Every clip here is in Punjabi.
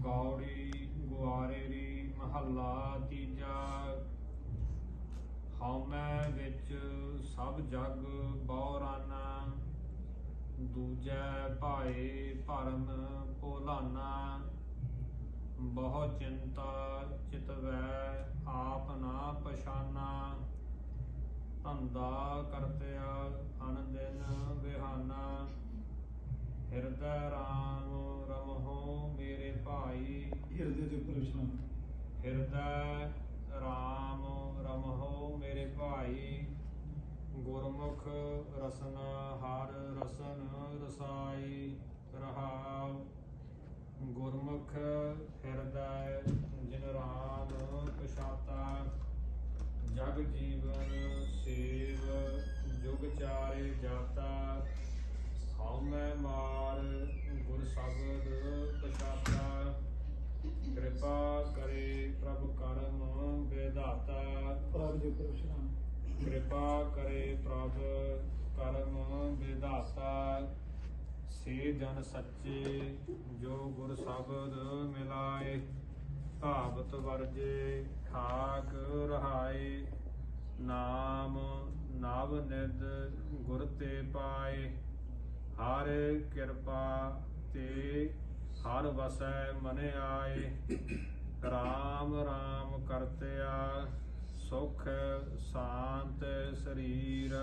ਗੌੜੀ ਗੁਆਰੇਰੀ ਮਹੱਲਾ ਤੀਜਾ। ਹਉਮੈ ਵਿੱਚ ਸਭ ਜਗ ਬੌਰਾਨਾ, ਦੂਜੈ ਭਾਏ ਭਰਮ ਭੋਲਾਨਾ। ਬਹੁ ਚਿੰਤਾ ਚਿਤਵੈ, ਆਪ ਨਾ ਪਛਾਨਾ। ਧੰਦਾ ਕਰਤਿਆ ਅਨ ਦਿਨ ਵਿਹਾਨਾ। ਹਿਰਦੇ ਦੇ ਉੱਪਰ ਵਿਸ਼ਰਾਮ ਹਿਰਦੈ ਰਾਮ ਰਮਹੁ ਮੇਰੇ ਭਾਈ, ਗੁਰਮੁਖ ਰਸਨ ਹਰ ਰਸਨ ਰਸਾਈ ਰਹਾਉ। ਗੁਰਮੁਖ ਹਿਰਦੈ ਜਿਨ ਰਾਮ ਪਛਾਤਾ, ਜਗ ਜੀਵਨ ਸੇਵ ਜੁਗ ਚਾਰੇ ਜਾਤਾ। ਹਉਮੈ ਮਾਰ ਗੁਰ ਸ਼ਬਦ ਪ੍ਰਭ ਦੇ ਕਿਰਪਾ ਕਰੇ ਪ੍ਰਭ ਕਰਮ ਵਿਧਾਤਾ, ਸੇ ਜਨ ਸੱਚੇ, ਜੋ ਗੁਰ ਸ਼ਬਦ ਮਿਲਾਏ ਭਾਵਤ ਵਰਜੇ, ਠਾਕ ਰਹਾਏ, ਨਾਮ ਨਵ ਨਿਦ ਗੁਰ ਤੇ ਪਾਏ। ਹਰ ਕਿਰਪਾ ਤੇ ਹਰ ਵਸੈ ਮਨ ਆਏ। ਰਾਮ ਰਾਮ ਕਰਤਿਆ ਸੁਖ ਸ਼ਾਂਤ ਸਰੀਰ।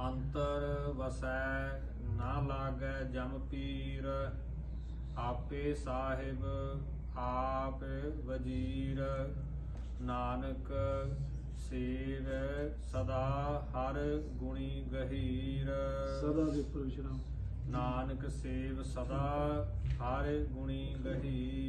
ਅੰਤਰ ਵਸੈ ਨਾ ਲਾਗੈ ਜਮ ਪੀਰ। ਆਪੇ ਸਾਹਿਬ ਆਪ ਵਜੀਰ। ਨਾਨਕ ਸੇਵ ਸਦਾ ਹਰ ਗੁਣੀ ਗਹੀਰ। ਸਦਾ ਦੇ ਵਿਸ਼ਰਾਮ। ਨਾਨਕ ਸੇਵ ਸਦਾ ਹਰ ਗੁਣੀ ਗਹੀਰ।